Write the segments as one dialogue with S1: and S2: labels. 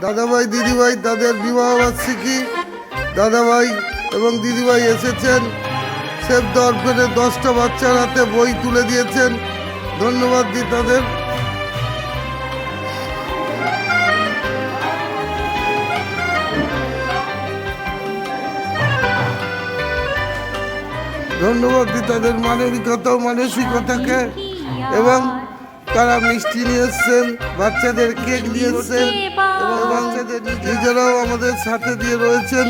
S1: দাদাভাই দিদিভাই তাদের বিবাহ বার্ষিকী। দাদাভাই এবং দিদিভাই এসেছেন। সেভ দ্য দশটা বাচ্চার হাতে বই তুলে দিয়েছেন। ধন্যবাদ দিই তাদের। ধন্যবাদ দিই তাদের মানবিকতা মানসিকতাকে। এবং তারা মিষ্টি নিয়ে বাচ্চাদের কেক নিয়ে এবং বাচ্চাদের নিজেরাও আমাদের সাথে দিয়ে রয়েছেন।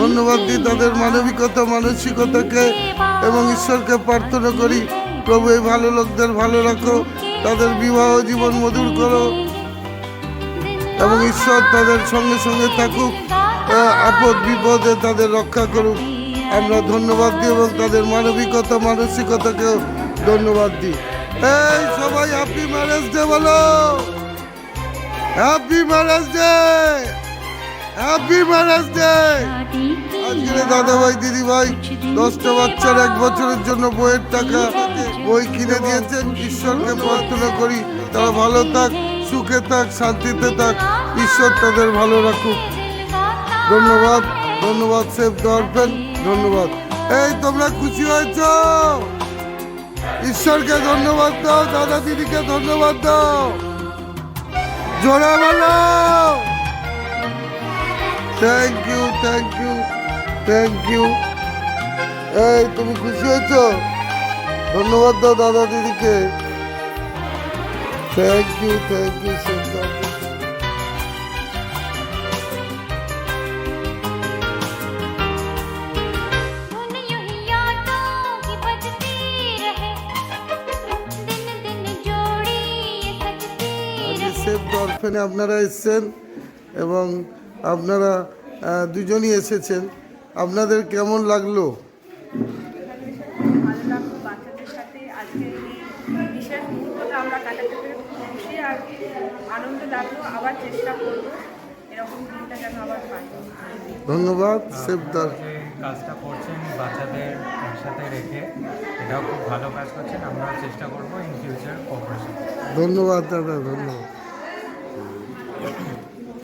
S1: ধন্যবাদ দিই তাদের মানবিকতা, মানসিকতাকে এবং ঈশ্বরকে প্রার্থনা করি। প্রভু, এই ভালো লোকদের ভালো রাখো, তাদের বিবাহ জীবন মধুর করো। এবং ঈশ্বর তাদের সঙ্গে সঙ্গে থাকুক আপদ বিপদে তাদের রক্ষা করুক। আমরা ধন্যবাদ দিই এবং তাদের মানবিকতা, মানসিকতাকেও ধন্যবাদ দিই। এই সবাই হ্যাপি ম্যারেজ ডে বলো। Happy marriage day happy marriage day আজকে দাদা ভাই দিদি ভাই দশটা বাচ্চার এক বছরের জন্য বইয়ের টাকা বই কিনে দিয়েছেন ঈশ্বরকে প্রার্থনা করি, তারা ভালো থাক, সুখে থাক, শান্তিতে থাক। ঈশ্বর তাদের ভালো রাখুক। ধন্যবাদ ধন্যবাদ সেভ দর্পেন ধন্যবাদ। এই, তোমরা খুশি হয়েছ? ঈশ্বরকে ধন্যবাদ দাও, দাদা দিদিকে ধন্যবাদ দাও। জোড়া বলো। Thank you thank you thank you এই, তুমি খুশি হয়েছ? ধন্যবাদ দাও দাদা দিদিকে। থ্যাংক ইউ থ্যাংক ইউ
S2: धुन
S1: সেফ অরফেনে আপনারা এসেছেন এবং আপনারা দুজনই এসেছেন। আপনাদের কেমন লাগল?
S3: ভালো লাগল বাচ্চাদের সাথে। আজকে এই বিশেষ মুহূর্তটা আমরা কাটাতে পেরে খুব খুশি আর আনন্দ লাগল। আবার চেষ্টা করব। এরকম দিনটা যেন আবার পাই।
S1: ধন্যবাদ সেফ দর
S4: কাজটা করছেন বাচ্চাদের একসাথে রেখে এটাও খুব ভালো কাজ করছেন। আমরাও চেষ্টা করব ইন ফিউচার কোঅপারেশন
S1: ধন্যবাদ দাদা ধন্যবাদ।